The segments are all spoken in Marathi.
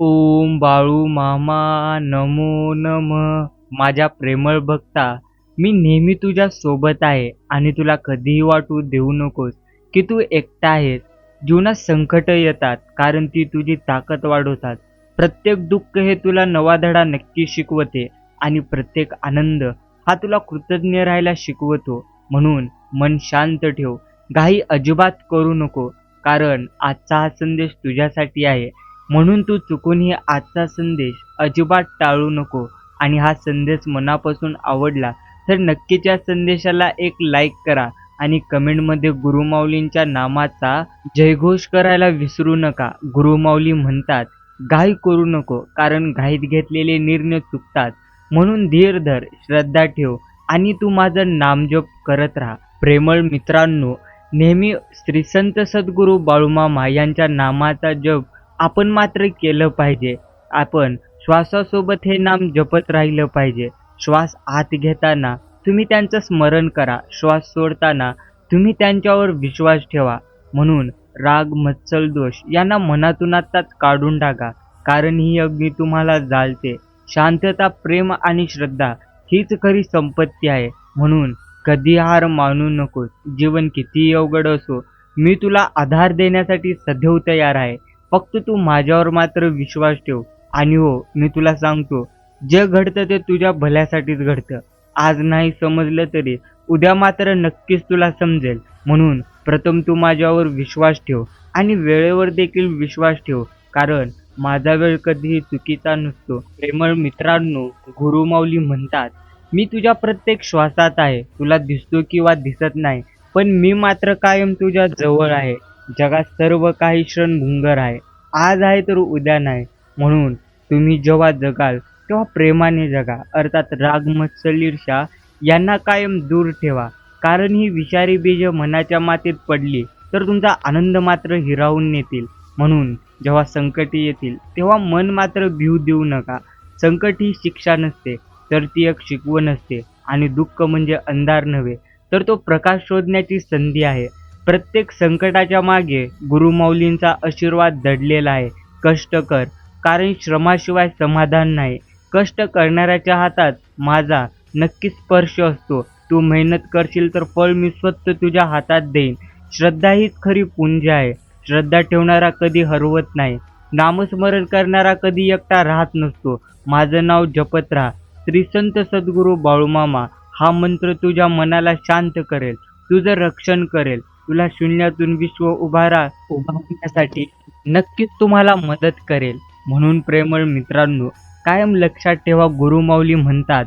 ओम बाळू मामा नमो नम. माझ्या प्रेमळ भक्ता मी नेहमी तुझ्या सोबत आहे आणि तुला कधीही वाटू देऊ नकोस की तू एकटा आहेस. जीवनात संकट येतात कारण ती तुझी ताकद वाढवतात. प्रत्येक दुःख हे तुला नवा धडा नक्की शिकवते आणि प्रत्येक आनंद हा तुला कृतज्ञ राहायला शिकवतो. म्हणून मन शांत ठेव. घाई अजिबात करू नको कारण आजचा हा संदेश तुझ्यासाठी आहे. म्हणून तू चुकूनही आजचा संदेश अजिबात टाळू नको. आणि हा संदेश मनापासून आवडला तर नक्कीच या संदेशाला एक लाईक करा आणि कमेंटमध्ये गुरुमाऊलींच्या नामाचा जयघोष करायला विसरू नका. गुरुमाऊली म्हणतात घाई करू नको कारण घाईत घेतलेले निर्णय चुकतात. म्हणून धीर धर श्रद्धा ठेव आणि तू माझं नामजप करत राहा. प्रेमळ मित्रांनो नेहमी श्री संत सद्गुरू बाळूमामा यांच्या नामाचा जप आपण मात्र केलं पाहिजे. आपण श्वासासोबत हे नाम जपत राहिलं पाहिजे. श्वास आत घेताना तुम्ही त्यांचं स्मरण करा. श्वास सोडताना तुम्ही त्यांच्यावर विश्वास ठेवा. म्हणून राग मत्सल दोष यांना मनातून आत्ताच काढून टाका. कारण ही अग्नी तुम्हाला जाळते. शांतता प्रेम आणि श्रद्धा हीच खरी संपत्ती आहे. म्हणून कधी हार मानू नकोस. जीवन कितीही अवघड असो मी तुला आधार देण्यासाठी सदैव तयार आहे. फक्त तू माझ्यावर मात्र विश्वास ठेव. आणि हो मी तुला सांगतो जे घडतं ते तुझ्या भल्यासाठीच घडतं. आज नाही समजलं तरी उद्या मात्र नक्कीच तुला समजेल. म्हणून प्रथम तू माझ्यावर विश्वास ठेव आणि वेळेवर देखील विश्वास ठेव कारण माझा वेळ कधीही चुकीचा नसतो. प्रेमळ मित्रांनो गुरुमाऊली म्हणतात मी तुझ्या प्रत्येक श्वासात आहे. तुला दिसतो किंवा दिसत नाही पण मी मात्र कायम तुझ्या जवळ आहे. जगात सर्व काही क्षण भुंगर आहे. आज आहे तर उद्या नाही. म्हणून तुम्ही जेव्हा जगाल तेव्हा प्रेमाने जगा. अर्थात राग मत्सलीर्षा यांना कायम दूर ठेवा. कारण ही विषारी बीज मनाच्या मातीत पडली तर तुमचा आनंद मात्र हिरावून नेतील. म्हणून जेव्हा संकटे येतील तेव्हा मन मात्र भिऊ देऊ नका. संकट ही शिक्षा नसते तर ती एक शिकवण असते. आणि दुःख म्हणजे अंधार नव्हे तर तो प्रकाश शोधण्याची संधी आहे. प्रत्येक संकटाच्या मागे गुरुमाऊलींचा आशीर्वाद दडलेला आहे. कष्ट कर कारण श्रमाशिवाय समाधान नाही. कष्ट करणाऱ्याच्या हातात माझा नक्की स्पर्श असतो. तू मेहनत करशील तर फळ मी स्वतः तुझ्या हातात देईन. श्रद्धा हीच खरी पुंज आहे. श्रद्धा ठेवणारा कधी हरवत नाही. नामस्मरण करणारा कधी एकटा राहत नसतो. माझं नाव जपत राहा. श्री संत सद्गुरू बाळूमामा हा मंत्र तुझ्या मनाला शांत करेल. तुझं रक्षण करेल. तुला शून्यातून विश्व उभारा उभारण्यासाठी नक्कीच तुम्हाला मदत करेल. म्हणून प्रेमळ मित्रांनो कायम लक्षात ठेवा गुरुमाऊली म्हणतात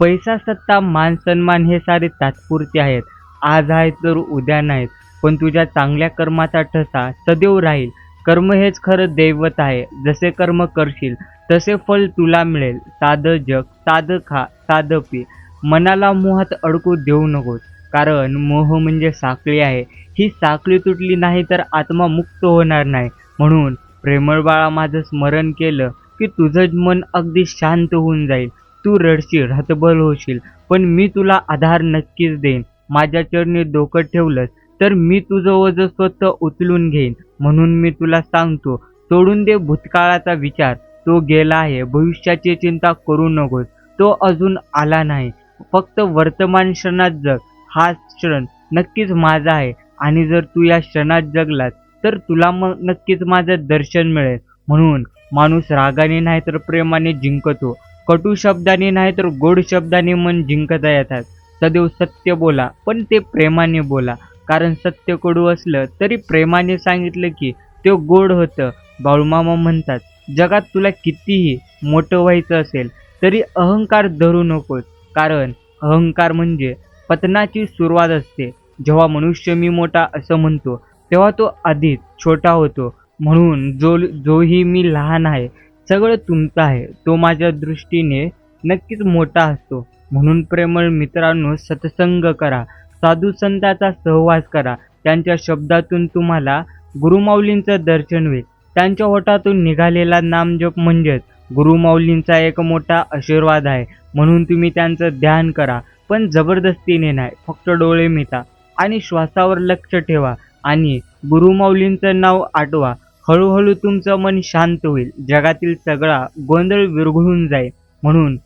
पैसा सत्ता मान सन्मान हे सारे तात्पुरते आहेत. आज आहेत तर उद्या नाहीत पण तुझ्या चांगल्या कर्माचा ठसा सदैव राहील. कर्म हेच खरं दैवत आहे. जसे कर्म करशील तसे फल तुला मिळेल. साधं जग साधं खा साधं पी. मनाला मोहात अडकू देऊ नकोस. कारण मोह म्हणजे साखळी आहे. ही साखळी तुटली नाही तर आत्मा मुक्त होणार नाही. म्हणून प्रेमळ बाळा माझं स्मरण केलं की तुझं मन अगदी शांत होऊन जाईल. तू रडशील हतबल होशील पण मी तुला आधार नक्कीच देईन. माझ्या चरणी डोकं ठेवलंस तर मी तुझं ओझ स्वतः उचलून घेईन. म्हणून मी तुला सांगतो सोडून दे भूतकाळाचा विचार. तो गेला आहे भविष्याची चिंता करू नकोस. तो अजून आला नाही. फक्त वर्तमान क्षणात जग. हा क्षण नक्कीच माझा आहे. आणि जर तू या क्षणात जगलास तर तुला मग नक्कीच माझं दर्शन मिळेल. म्हणून माणूस रागाने नाही तर प्रेमाने जिंकतो. कटू शब्दाने नाही तर गोड शब्दाने मन जिंकता येतात. सदैव सत्य बोला पण ते प्रेमाने बोला. कारण सत्य कडू असलं तरी प्रेमाने सांगितलं की ते गोड होतं. बाळूमामा म्हणतात जगात तुला कितीही मोठं व्हायचं असेल तरी अहंकार धरू नकोस. कारण अहंकार म्हणजे पतनाची सुरुवात असते. जेव्हा मनुष्य मी मोठा असं म्हणतो तेव्हा तो आधीच छोटा होतो. म्हणून जो जोही मी लहान आहे सगळं तुमचं आहे. तो माझ्या दृष्टीने नक्कीच मोठा असतो. म्हणून प्रेमळ मित्रांनो सत्संग करा. साधू संतांचा सहवास करा. त्यांच्या शब्दातून तुम्हाला गुरुमाऊलींचं दर्शन होईल. त्यांच्या ओठातून निघालेला नामजप म्हणजेच गुरुमाऊलींचा एक मोठा आशीर्वाद आहे. म्हणून तुम्ही त्यांचं ध्यान करा. पण जबरदस्तीने नाही. फक्त डोळे मिटा आणि श्वासावर लक्ष ठेवा आणि गुरुमाऊलींचं नाव आठवा हळूहळू तुमचं मन शांत होईल. जगातील सगळा गोंधळ विरघळून जाईल. म्हणून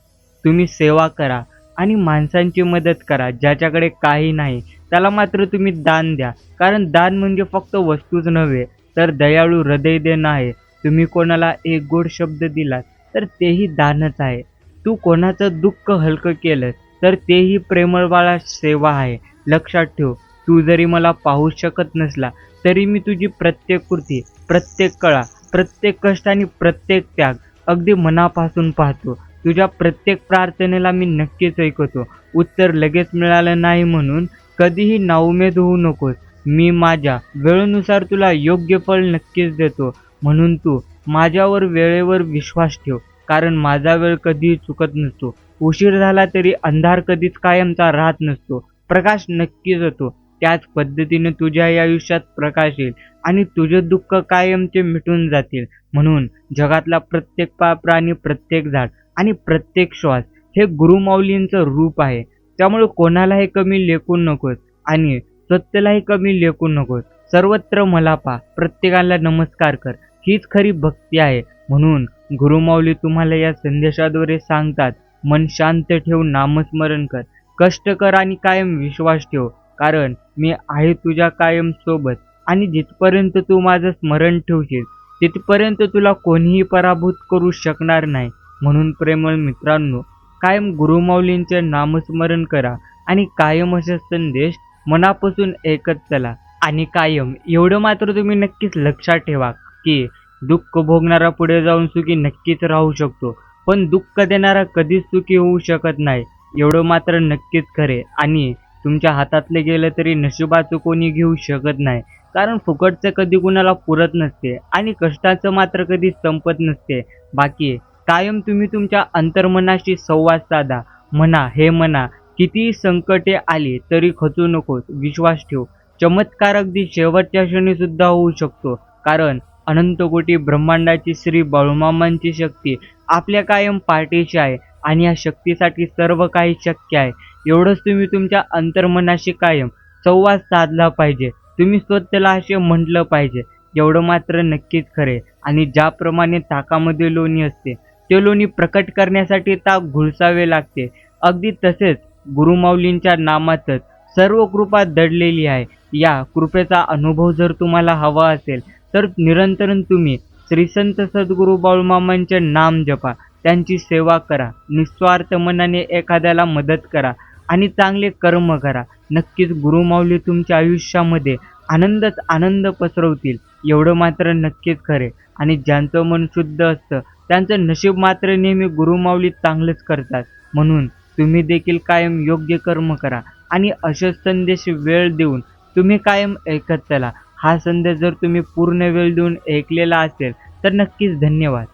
तुम्ही सेवा करा आणि माणसांची मदत करा. ज्याच्याकडे काही नाही त्याला मात्र तुम्ही दान द्या. कारण दान म्हणजे फक्त वस्तूच नव्हे तर दयाळू हृदय देणं आहे. तुम्ही कोणाला एक गोड शब्द दिलात तर तेही दानच आहे. तू कोणाचं दुःख हलकं केलंस तर तेही प्रेमळ बाळा सेवा आहे. लक्षात ठेव तू जरी मला पाहू शकत नसला तरी मी तुझी प्रत्येक कृती प्रत्येक कळा प्रत्येक कष्ट आणि प्रत्येक त्याग अगदी मनापासून पाहतो. तुझ्या प्रत्येक प्रार्थनेला मी नक्कीच ऐकतो. उत्तर लगेच मिळालं नाही म्हणून कधीही नाउमेद होऊ नकोस. मी माझ्या वेळेनुसार तुला योग्य फळ नक्कीच देतो. म्हणून तू माझ्यावर वेळेवर विश्वास ठेव कारण माझा वेळ कधीही चुकत नसतो. उशीर झाला तरी अंधार कधीच कायमचा राहत नसतो. प्रकाश नक्कीच होतो. त्याच पद्धतीने तुझ्या आयुष्यात प्रकाश येईल आणि तुझे दुःख कायमचे मिटून जातील. म्हणून जगातला प्रत्येक पा प्राणी प्रत्येक झाड आणि प्रत्येक श्वास हे गुरुमाऊलींचं रूप आहे. त्यामुळे कोणालाही कमी लेखू नकोस आणि स्वतःलाही कमी लेखू नकोस. सर्वत्र मला पा. प्रत्येकाला नमस्कार कर. हीच खरी भक्ती आहे. म्हणून गुरुमाऊली तुम्हाला या संदेशाद्वारे सांगतात मन शांत ठेवून नामस्मरण कर. कष्ट कर आणि कायम विश्वास ठेव. कारण मी आहे तुझ्या कायम सोबत आणि जिथपर्यंत तू माझं स्मरण ठेवशील तिथपर्यंत तुला कोणीही पराभूत करू शकणार नाही. म्हणून प्रेमळ मित्रांनो कायम गुरुमाऊलींचे नामस्मरण करा आणि कायम असे संदेश मनापासून ऐकत चला. आणि कायम एवढं मात्र तुम्ही नक्कीच लक्षात ठेवा की दुःख भोगणारा पुढे जाऊन सुखी नक्कीच राहू शकतो. पण दुःख देणारा कधीच सुखी होऊ शकत नाही. एवढं मात्र नक्कीच खरे. आणि तुमच्या हातातले गेलं तरी नशिबाचं कोणी घेऊ शकत नाही. कारण फुकटचं कधी कुणाला पुरत नसते आणि कष्टाचं मात्र कधी संपत नसते. बाकी कायम तुम्ही तुमच्या अंतर्मनाशी संवाद साधा. म्हणा हे म्हणा कितीही संकटे आली तरी खचू नकोस. विश्वास ठेव. चमत्कार अगदी शेवटच्या क्षणी सुद्धा होऊ शकतो. कारण अनंत कोटी ब्रह्मांडाची श्री बाळूमामांची शक्ती आपल्या कायम पाठीशी आहे आणि या शक्तीसाठी सर्व काही शक्य आहे. एवढंच तुम्ही तुमच्या अंतर्मनाशी कायम संवाद साधला पाहिजे. तुम्ही स्वतःला असे म्हटलं पाहिजे. एवढं मात्र नक्कीच खरे आणि ज्याप्रमाणे ताकामध्ये लोणी असते ते लोणी प्रकट करण्यासाठी ताक घुळसावे लागते. अगदी तसेच गुरुमाऊलींच्या नामातच सर्व कृपा दडलेली आहे. या कृपेचा अनुभव जर तुम्हाला हवा असेल तर निरंतर तुम्ही श्रीसंत सद्गुरू बाळूमामांचे नाम जपा. त्यांची सेवा करा. निस्वार्थ मनाने एखाद्याला मदत करा आणि चांगले कर्म करा. नक्कीच गुरुमाऊली तुमच्या आयुष्यामध्ये आनंदच आनंद पसरवतील. एवढं मात्र नक्कीच खरे. आणि ज्यांचं मन शुद्ध असतं त्यांचं नशीब मात्र नेहमी गुरुमाऊली चांगलंच करतात. म्हणून तुम्ही देखील कायम योग्य कर्म करा आणि असेच संदेश वेळ देऊन तुम्ही कायम ऐकत चला. हा संदेश जर तुम्ही पूर्ण वेळ देऊन ऐकलेला असेल तर नक्कीच धन्यवाद.